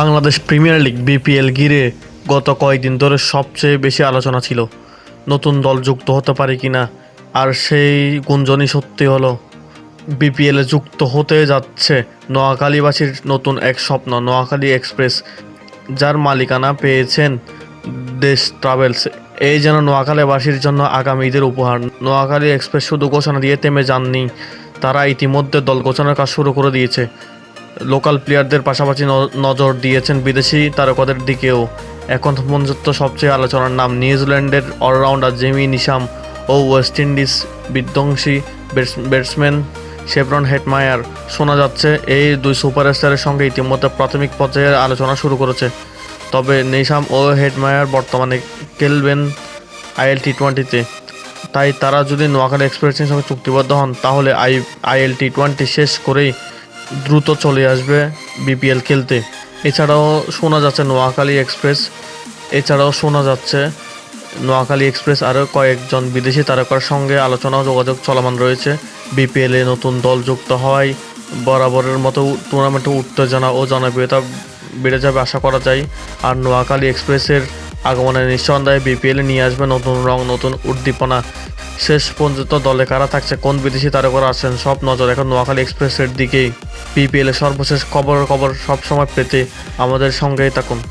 Bangladesh premier league, BPL ঘিরে গত কয়েকদিন ধরে সবচেয়ে বেশি আলোচনা ছিল, নতুন দল যুক্ত হতে পারে কি না আর সেই গুঞ্জনই সত্যি হলো, বিপিএলে যুক্ত হতে যাচ্ছে নোয়াখালীবাসীর নতুন এক স্বপ্ন, নোয়াখালী এক্সপ্রেস, যার মালিকানা পেয়েছেন দেশ ট্রাভেলস। এই যেন নোয়াখালীবাসীর জন্য আগামী ঈদের উপহার। নোয়াখালী এক্সপ্রেস শুধু ঘোষণা দিয়ে থেমে যাননি, তারা ইতিমধ্যে দল ঘোষণার কাজ শুরু করে দিয়েছে। লোকাল প্লেয়ারদের পাশাপাশি নজর দিয়েছেন বিদেশি তারকাদের দিকেও। এখন পর্যন্ত সবচেয়ে আলোচনার নাম নিউজিল্যান্ডের অলরাউন্ডার জেমি নিশাম ও ওয়েস্ট ইন্ডিজ বিধ্বংসী ব্যাটসম্যান শেভরন হেটমায়ার। শোনা যাচ্ছে, এই দুই সুপারস্টারের সঙ্গে ইতিমধ্যে প্রাথমিক পর্যায়ে আলোচনা শুরু করেছে। তবে নিশাম ও হেডমায়ার বর্তমানে খেলবেন আইএল টি টোয়েন্টিতে তাই তারা যদি নোয়াখালী এক্সপ্রেসের সঙ্গে চুক্তিবদ্ধ হন, তাহলে আই আইএল টি টোয়েন্টি শেষ করেই দ্রুত চলে আসবে বিপিএল খেলতে। এছাড়াও শোনা যাচ্ছে নোয়াখালী এক্সপ্রেস এছাড়াও শোনা যাচ্ছে নোয়াখালী এক্সপ্রেস আরও কয়েকজন বিদেশি তারকার সঙ্গে আলোচনা যোগাযোগ চলমান রয়েছে। বিপিএলে নতুন দল যুক্ত হওয়ায় বরাবরের মতো টুর্নামেন্টে উত্তেজনা ও জনপ্রিয়তা বেড়ে যাবে আশা করা যায়। আর নোয়াখালী এক্সপ্রেসের আগমনে নিঃসন্দেহে বিপিএলে নিয়ে আসবে নতুন রং, নতুন উদ্দীপনা। শেষ পর্যন্ত দলে কারা থাকছে, কোন বিদেশি তারকারা আছেন, সব নজর এখন নোয়াখালী এক্সপ্রেসের দিকেই। বিপিএল এর সর্বশেষ খবর খবর সবসময় পেতে আমাদের সঙ্গেই থাকুন।